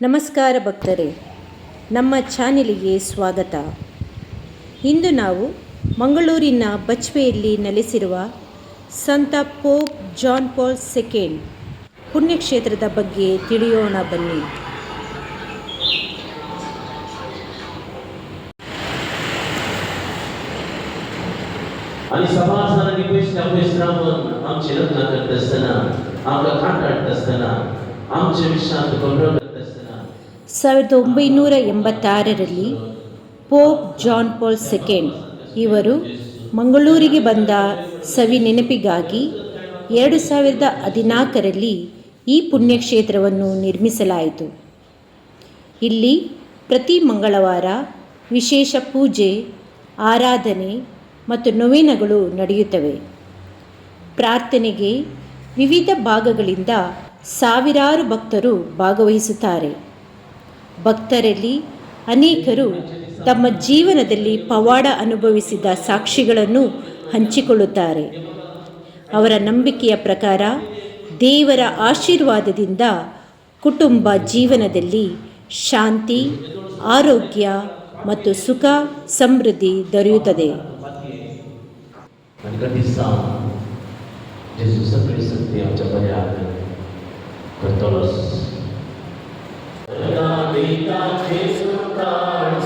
ನಮಸ್ಕಾರ ಭಕ್ತರೇ ನಮ್ಮ ಚಾನೆಲಿಗೆ ಸ್ವಾಗತ ಇಂದು ನಾವು ಮಂಗಳೂರಿನ ಬಚ್ವೆಯಲ್ಲಿ ನೆಲೆಸಿರುವ ಸಂತ ಪೋಪ್ ಜಾನ್ ಪಾಲ್ ಸೆಕೆಂಡ್ ಪುಣ್ಯಕ್ಷೇತ್ರದ ಬಗ್ಗೆ ತಿಳಿಯೋಣ ಬನ್ನಿ आणि समाजाला पैसे विश्रामून आमचे लग्न करत असताना आपलं खाट काढत असताना आमचे विश्रांत गौरव करत असताना ಸಾವಿರದ ಒಂಬೈನೂರ ಎಂಬತ್ತಾರರಲ್ಲಿ ಪೋಪ್ ಜಾನ್ ಪಾಲ್ ಸೆಕೆಂಡ್ ಇವರು ಮಂಗಳೂರಿಗೆ ಬಂದ ಸವಿ ನೆನಪಿಗಾಗಿ ಎರಡು ಸಾವಿರದ ಹದಿನಾಲ್ಕರಲ್ಲಿ ಈ ಪುಣ್ಯಕ್ಷೇತ್ರವನ್ನು ನಿರ್ಮಿಸಲಾಯಿತು. ಇಲ್ಲಿ ಪ್ರತಿ ಮಂಗಳವಾರ ವಿಶೇಷ ಪೂಜೆ, ಆರಾಧನೆ ಮತ್ತು ನೊವೇನಗಳು ನಡೆಯುತ್ತವೆ. ಪ್ರಾರ್ಥನೆಗೆ ವಿವಿಧ ಭಾಗಗಳಿಂದ ಸಾವಿರಾರು ಭಕ್ತರು ಭಾಗವಹಿಸುತ್ತಾರೆ. ಭಕ್ತರಲ್ಲಿ ಅನೇಕರು ತಮ್ಮ ಜೀವನದಲ್ಲಿ ಪವಾಡ ಅನುಭವಿಸಿದ ಸಾಕ್ಷಿಗಳನ್ನು ಹಂಚಿಕೊಳ್ಳುತ್ತಾರೆ. ಅವರ ನಂಬಿಕೆಯ ಪ್ರಕಾರ ದೇವರ ಆಶೀರ್ವಾದದಿಂದ ಕುಟುಂಬ ಜೀವನದಲ್ಲಿ ಶಾಂತಿ, ಆರೋಗ್ಯ ಮತ್ತು ಸುಖ ಸಮೃದ್ಧಿ ದೊರೆಯುತ್ತದೆ. Jesus પિતા છે સુતાણ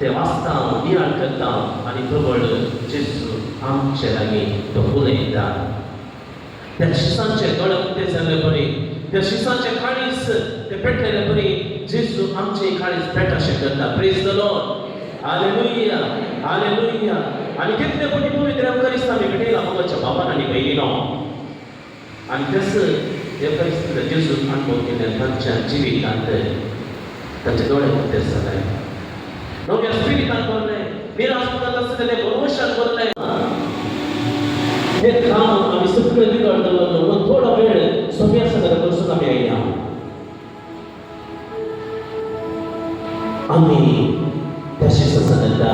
ते वाचता विराट करता आनी प्रबळ जेजू आमचे लागीं तो उलयता त्या शिसांचे गळप ते जाल्ले बरी त्या शिसांचे काळीस ते पेटलेले बरी जेजू आमचे काळीस पेटाशे करता. Praise the Lord hallelujah hallelujah आनी कितले कोटी पवित्र करिस्ता आमी भेटयला मगाच्या बाबान आनी भयणीनो आनी तस हे परिस्थितीत जेजू अनुभव केले तांच्या जिवितांत तांचे दोळे ते जाले నువ్వు ఎస్పీకి అనుకోలే మీరు హాస్పిటల్ వస్తే నేను మనుషు అనుకోలే నేను కాను ఆ విసుపు ఎందుకు అర్థమవుతుంది మనం తోడ వేడు సవ్యాసన కొలుసుకమే అయ్యా అమ్మి దశిసనద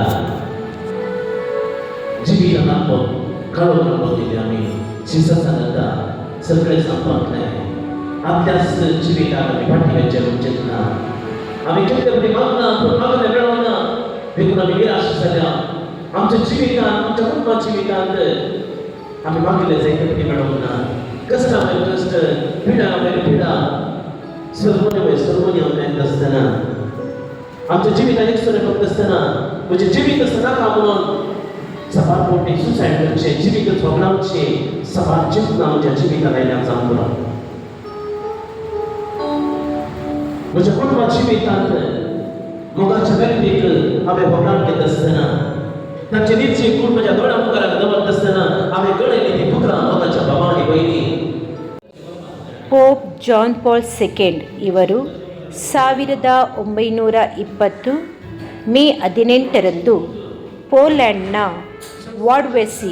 ಜೀವನ ನಾವು ಕಳವಳಗೊಂಡಿದೆ आम्ही जीससनद सगळे संपत नाही आपल्याच जीवितामध्ये पाठीवरच्या उंचेतना आम्ही चित्त मागणं आपण मागणं मिळवणं मेळोना देखून आम्ही निराश जाल्या आमच्या जिवितांत आमच्या कुटुंबा जिवितांत आम्ही मागिल्ले जायते बरी मेळोंक ना कश्टा वयर कश्ट पिडा वयर पिडा सर्वनी वयर सर्वनी आमकां येत आसतना आमच्या जिवितांत एक सर फक्त आसतना म्हणजे जिवीत आसतना का म्हणून सपाट पोटी सुसायड करचे जिवीत झोगलावचे सपाट चिंतना आमच्या जिवितांत आयल्यार जावन पुरो म्हज्या कुटुंबा जिवितांत मोगाच्या व्यक्तीक हांवें भोगलावन घेत आसतना तांचे निर्ची कूड म्हज्या दोळ्या मुखाराक दवरत आसतना हांवें गळयली ती पुत्रां मोगाच्या बाबा आनी भयणी ಪೋಪ್ ಜಾನ್ ಪಾಲ್ ಸೆಕೆಂಡ್ ಇವರು ಸಾವಿರದ ಒಂಬೈನೂರ ಇಪ್ಪತ್ತು ಮೇ ಹದಿನೆಂಟರಂದು ಪೋಲ್ಯಾಂಡ್ನ ವಾಡ್ವೆಸಿ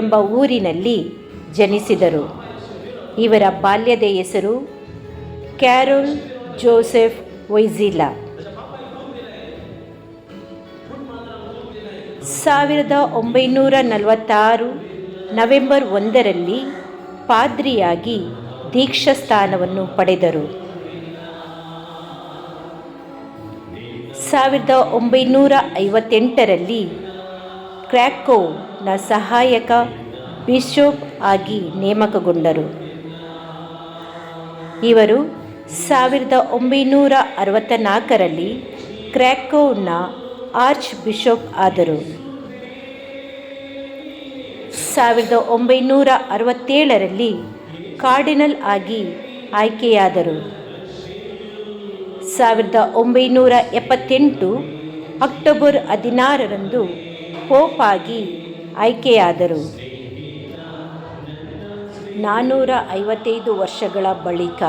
ಎಂಬ ಊರಿನಲ್ಲಿ ಜನಿಸಿದರು ಇವರ ಬಾಲ್ಯದ ಹೆಸರು ಕ್ಯಾರೋಲ್ ಜೋಸೆಫ್ ವೈಝಿಲಾ ಸಾವಿರದ ಒಂಬೈನೂರ ನಲವತ್ತಾರು ನವೆಂಬರ್ ಒಂದರಲ್ಲಿ ಪಾದ್ರಿಯಾಗಿ ದೀಕ್ಷಾಸ್ಥಾನವನ್ನು ಪಡೆದರು. ಸಾವಿರದ ಒಂಬೈನೂರ ಐವತ್ತೆಂಟರಲ್ಲಿ ಕ್ರ್ಯಾಕೋವ್ನ ಸಹಾಯಕ ಬಿಷೋಪ್ ಆಗಿ ನೇಮಕಗೊಂಡರು. ಇವರು ಸಾವಿರದ ಒಂಬೈನೂರ ಅರವತ್ತ ನಾಲ್ಕರಲ್ಲಿ ಕ್ರ್ಯಾಕೋವ್ನ ಆರ್ಚ್ ಬಿಷೋಪ್ ಆದರು. ಸಾವಿರದ ಒಂಬೈನೂರ ಅರವತ್ತೇಳರಲ್ಲಿ ಕಾರ್ಡಿನಲ್ ಆಗಿ ಆಯ್ಕೆಯಾದರು. ಸಾವಿರದ ಒಂಬೈನೂರ ಎಪ್ಪತ್ತೆಂಟು ಅಕ್ಟೋಬರ್ ಹದಿನಾರರಂದು ಪೋಪ್ ಆಗಿ ಆಯ್ಕೆಯಾದರು. ನಾನ್ನೂರ ಐವತ್ತೈದು ವರ್ಷಗಳ ಬಳಿಕ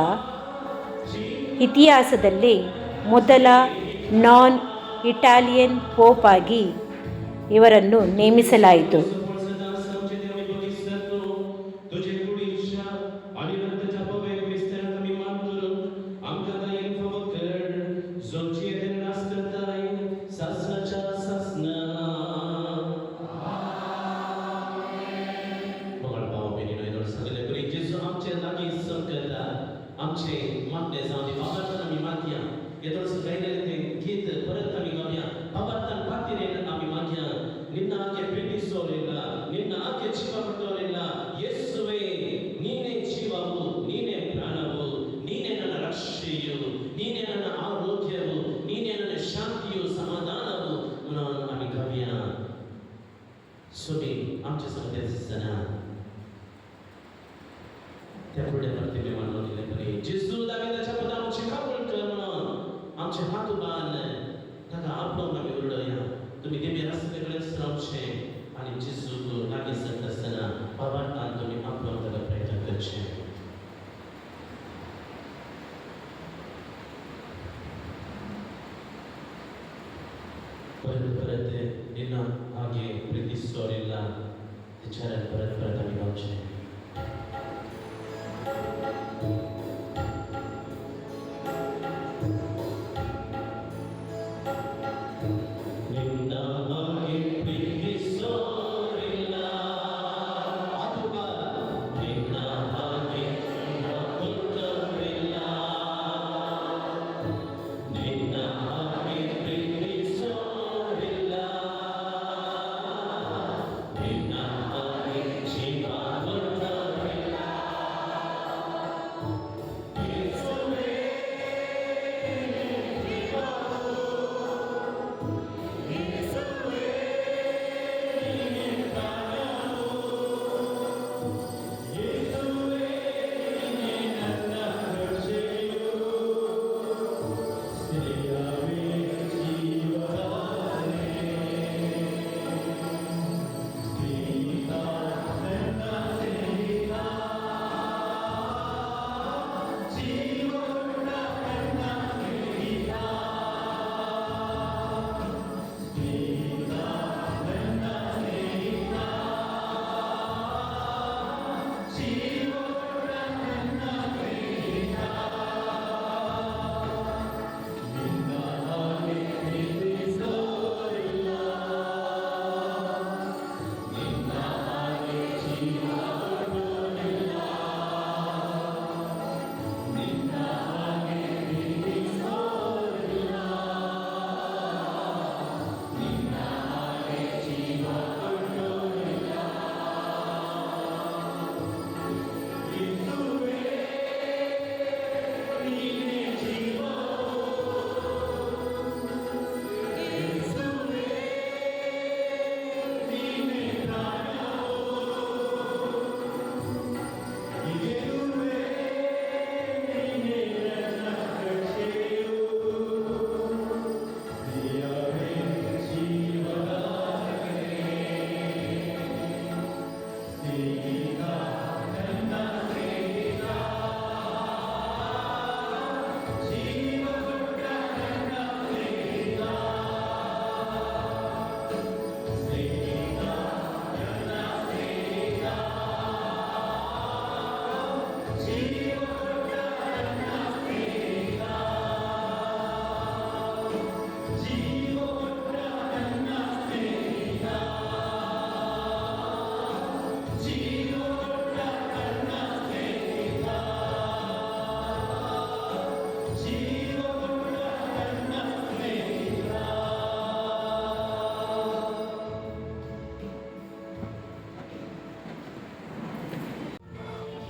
ಇತಿಹಾಸದಲ್ಲಿ ಮೊದಲ ನಾನ್ ಇಟಾಲಿಯನ್ ಪೋಪ್ ಆಗಿ ಇವರನ್ನು ನೇಮಿಸಲಾಯಿತು. ಆಕೆ ಪ್ರೀತಿಸೋರಿಲ್ಲ ನಿನ್ನ ಆಕೆ ಜೀವ ಕೊಟ್ಟೋರಿಲ್ಲ ಯೇಸುವೆ ನೀನೇ ಜೀವವು ನೀನೇ ಪ್ರಾಣವು ನೀನೇ ನನ್ನ ರಕ್ಷೆಯು ನೀನೇ ನನ್ನ ಆರೋಗ್ಯವು ನೀನೇ ನನ್ನ ಶಾಂತಿಯು ಸಮಾಧಾನವು म्हणून आम्ही गाऊया सोबी आमच्या सगळ्या છે અને જે સૂતો નાની સંતસના પવન તાંતોની આપવા તરફ પ્રયત્ન છે ಪರತ ಪರತೆ ನಿನ್ನ ಹಾಗೆ ಪ್ರೀತಿಸೋರಿಲ್ಲ ವಿಚಾರ ಪರತ ಪರತ ವಿಮೋಚನೆ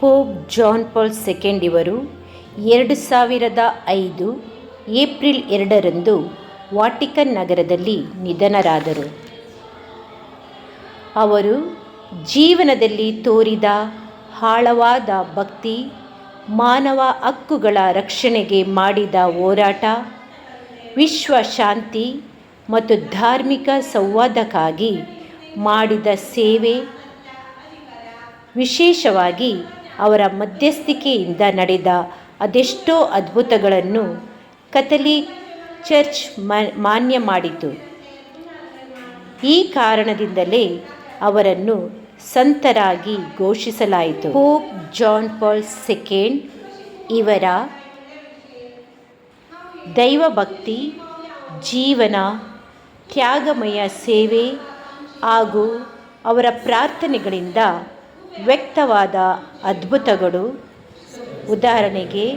ಪೋಪ್ ಜಾನ್ ಪಾಲ್ ಸೆಕೆಂಡ್ ಇವರು ಎರಡು ಸಾವಿರದ ಐದು ಏಪ್ರಿಲ್ ಎರಡರಂದು ವಾಟಿಕನ್ ನಗರದಲ್ಲಿ ನಿಧನರಾದರು. ಅವರು ಜೀವನದಲ್ಲಿ ತೋರಿದ ಆಳವಾದ ಭಕ್ತಿ, ಮಾನವ ಹಕ್ಕುಗಳ ರಕ್ಷಣೆಗೆ ಮಾಡಿದ ಹೋರಾಟ, ವಿಶ್ವ ಶಾಂತಿ ಮತ್ತು ಧಾರ್ಮಿಕ ಸಂವಾದಕ್ಕಾಗಿ ಮಾಡಿದ ಸೇವೆ, ವಿಶೇಷವಾಗಿ ಅವರ ಮಧ್ಯಸ್ಥಿಕೆಯಿಂದ ನಡೆದ ಅದೆಷ್ಟೋ ಅದ್ಭುತಗಳನ್ನು ಕಥಲಿ ಚರ್ಚ್ ಮಾನ್ಯ ಮಾಡಿತು. ಈ ಕಾರಣದಿಂದಲೇ ಅವರನ್ನು ಸಂತರಾಗಿ ಘೋಷಿಸಲಾಯಿತು. ಪೋಪ್ ಜಾನ್ ಪಾಲ್ ಸೆಕೆಂಡ್, ಇವರ ದೈವಭಕ್ತಿ, ಜೀವನ, ತ್ಯಾಗಮಯ ಸೇವೆ ಹಾಗೂ ಅವರ ಪ್ರಾರ್ಥನೆಗಳಿಂದ ವ್ಯಕ್ತವಾದ ಅದ್ಭುತಗಳು. ಉದಾಹರಣೆಗೆ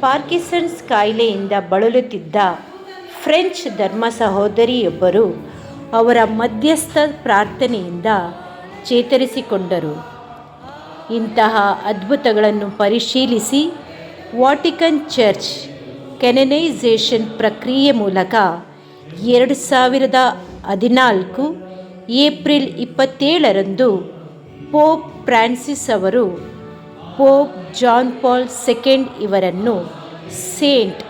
ಪಾರ್ಕಿಸನ್ಸ್ ಕಾಯಿಲೆಯಿಂದ ಬಳಲುತ್ತಿದ್ದ ಫ್ರೆಂಚ್ ಧರ್ಮ ಸಹೋದರಿಯೊಬ್ಬರು ಅವರ ಮಧ್ಯಸ್ಥ ಪ್ರಾರ್ಥನೆಯಿಂದ ಚೇತರಿಸಿಕೊಂಡರು. ಇಂತಹ ಅದ್ಭುತಗಳನ್ನು ಪರಿಶೀಲಿಸಿ ವಾಟಿಕನ್ ಚರ್ಚ್ ಕೆನನೈಸೇಷನ್ ಪ್ರಕ್ರಿಯೆ ಮೂಲಕ ಎರಡು ಸಾವಿರದ ಹದಿನಾಲ್ಕು ಏಪ್ರಿಲ್ ಇಪ್ಪತ್ತೇಳರಂದು ಪೋಪ್ ಫ್ರಾನ್ಸಿಸ್ ಅವರು ಪೋಪ್ ಜಾನ್ ಪಾಲ್ ಸೆಕೆಂಡ್ ಇವರನ್ನು ಸೇಂಟ್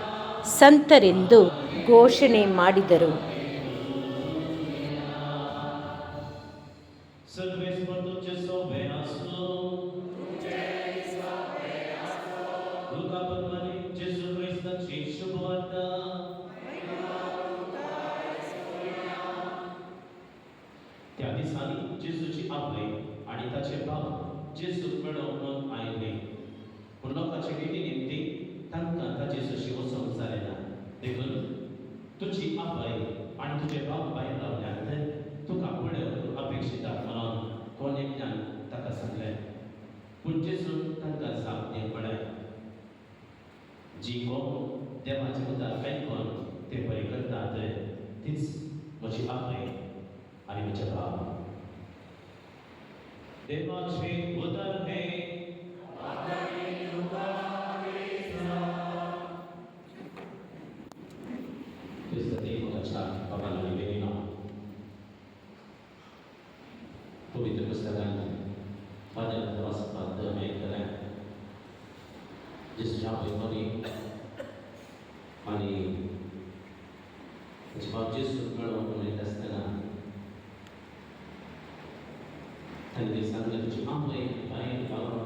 ಸಂತರೆಂದು ಘೋಷಣೆ ಮಾಡಿದರು Servei Sfântul Sobeaslu. Luca Pămâni, Jesu Hristă și Șuboartă. त्या दिसांनी जेजूची आपले आणि त्याचे बाप जे सुदृढ म्हणून आयले पुन्हा पाचशे गेली नेमती तांका ताचे सशी वसन झालेला देखून तुझी आपाय आणि तुझे बाप बाहेर लावल्यात तुका पुढे अपेक्षित म्हणून? कोणी ज्ञान ताका सांगले? पूण जे सून तांकां साप दे पडे जी कोण? देवाचे उदार आयकून ते बरे करतात. तीच म्हजी आपय आणि म्हजे बाप Demonstrate Buddha name. This is the name of the child, Baba Lavidevina. पवित्र पुस्तकांत भजन दस अध्याय में करें जिस जहाँ पे मरी आणि પછી પચીસ સુગણ kendisi anda cuma melihat baik kalau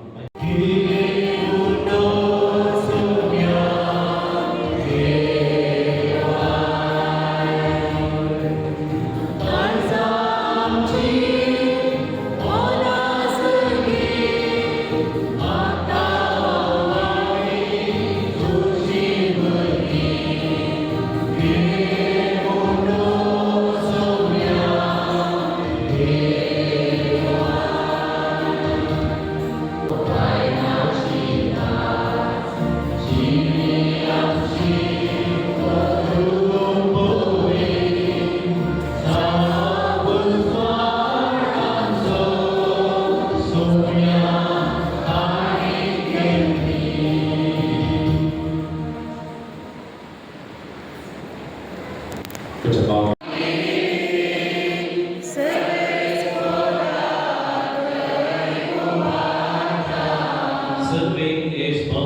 is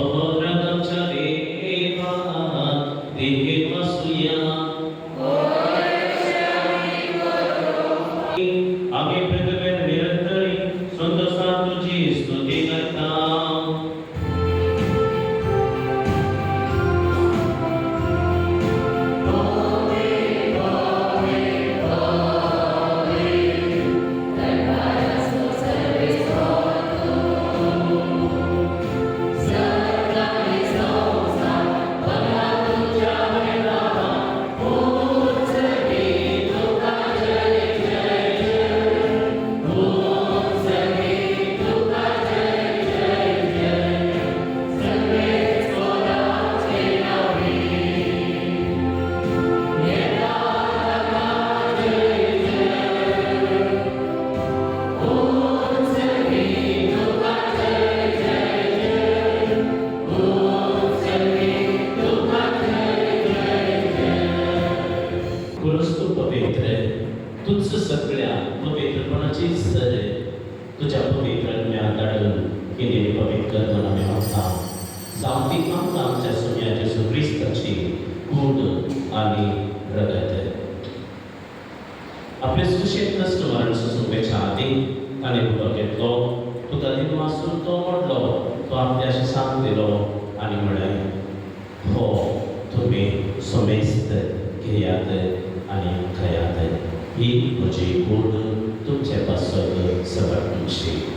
काणी उदक घेतलो तुका दिन वाचून तो मोडलो तो आपल्याशी सांग दिलो आनी म्हळें हो तुमी सोमेस्त घेयात आनी खयात ही म्हजी गोड तुमचे पासत सगळ्यांची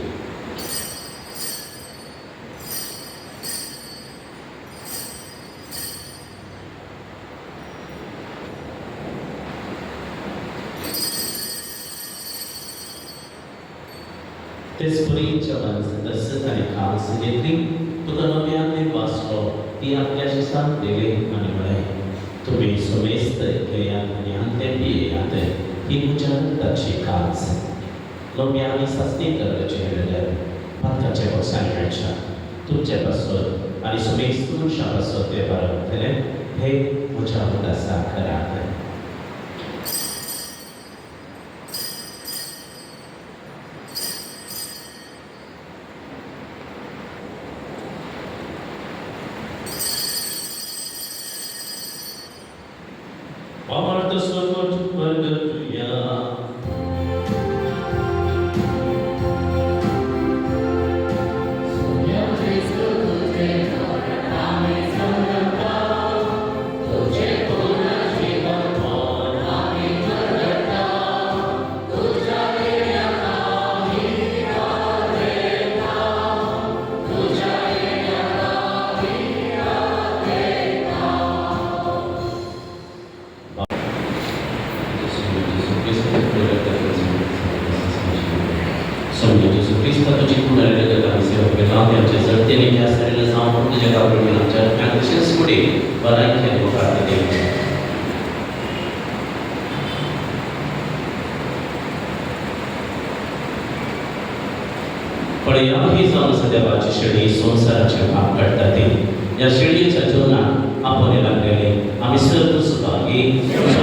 visiting to the Nabiyan Pastor, he applies some daily anyway. To be so wasted, he and the other, he would turn the cheek cards. Lomian is a sneaker, the children, Pantache of Sangracha, to Jefferson, and his mates to Shabbos of Deborah, हे मुझा मुदा साखर आकर Amen.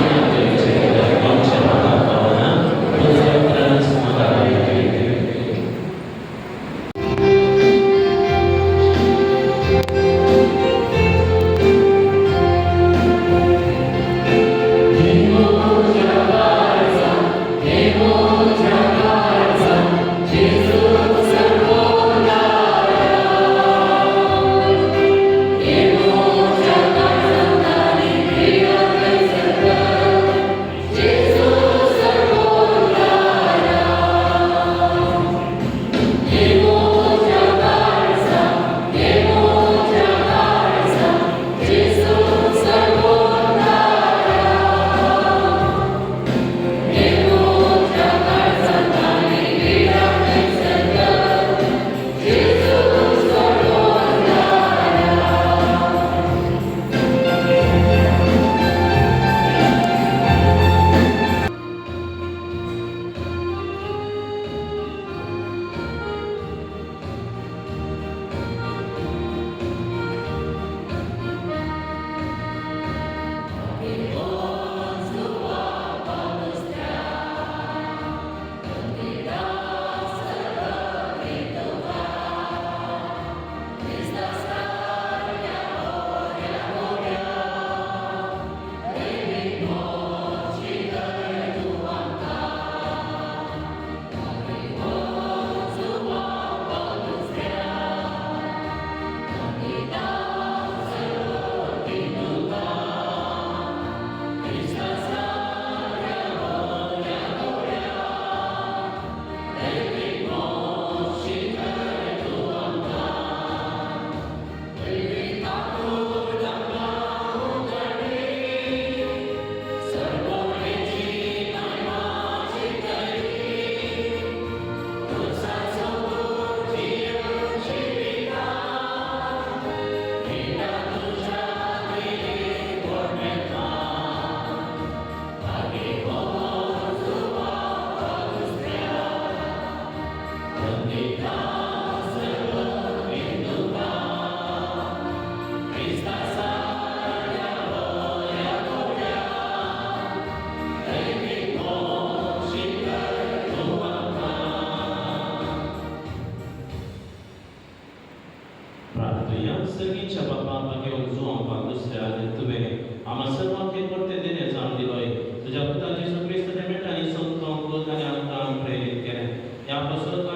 বছর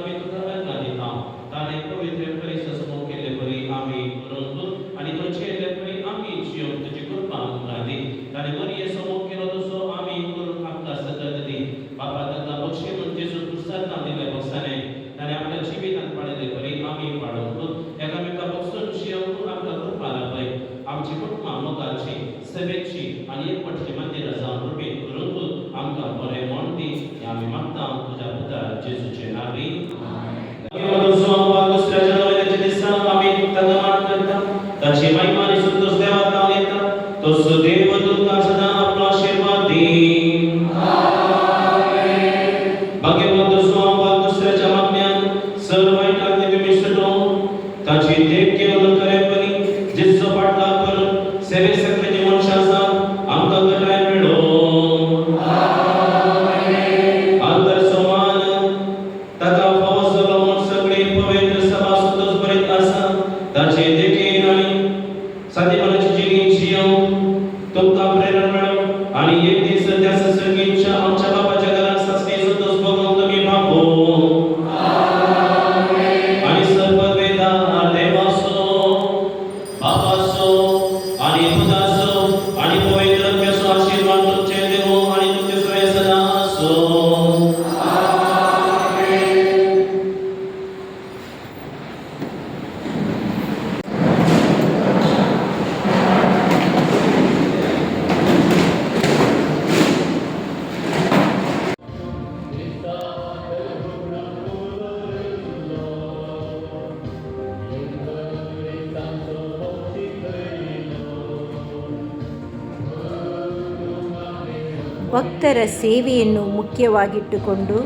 ಸೇವೆಯನ್ನು ಮುಖ್ಯವಾಗಿಟ್ಟುಕೊಂಡು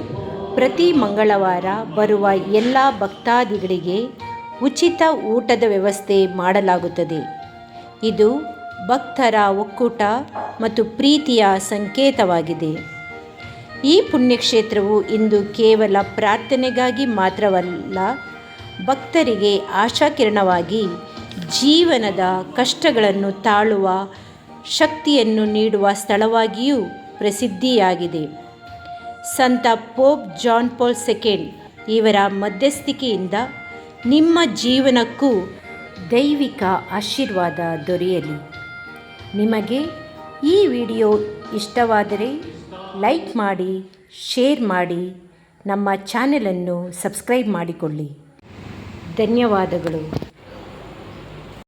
ಪ್ರತಿ ಮಂಗಳವಾರ ಬರುವ ಎಲ್ಲ ಭಕ್ತಾದಿಗಳಿಗೆ ಉಚಿತ ಊಟದ ವ್ಯವಸ್ಥೆ ಮಾಡಲಾಗುತ್ತದೆ. ಇದು ಭಕ್ತರ ಒಕ್ಕೂಟ ಮತ್ತು ಪ್ರೀತಿಯ ಸಂಕೇತವಾಗಿದೆ. ಈ ಪುಣ್ಯಕ್ಷೇತ್ರವು ಇಂದು ಕೇವಲ ಪ್ರಾರ್ಥನೆಗಾಗಿ ಮಾತ್ರವಲ್ಲ, ಭಕ್ತರಿಗೆ ಆಶಾಕಿರಣವಾಗಿ ಜೀವನದ ಕಷ್ಟಗಳನ್ನು ತಾಳುವ ಶಕ್ತಿಯನ್ನು ನೀಡುವ ಸ್ಥಳವಾಗಿಯೂ ಪ್ರಸಿದ್ಧಿಯಾಗಿದೆ. ಸಂತ ಪೋಪ್ ಜಾನ್ ಪಾಲ್ ಸೆಕೆಂಡ್ ಇವರ ಮಧ್ಯಸ್ಥಿಕೆಯಿಂದ ನಿಮ್ಮ ಜೀವನಕ್ಕೂ ದೈವಿಕ ಆಶೀರ್ವಾದ ದೊರೆಯಲಿ. ನಿಮಗೆ ಈ ವಿಡಿಯೋ ಇಷ್ಟವಾದರೆ ಲೈಕ್ ಮಾಡಿ, ಶೇರ್ ಮಾಡಿ, ನಮ್ಮ ಚಾನೆಲನ್ನು ಸಬ್ಸ್ಕ್ರೈಬ್ ಮಾಡಿಕೊಳ್ಳಿ. ಧನ್ಯವಾದಗಳು.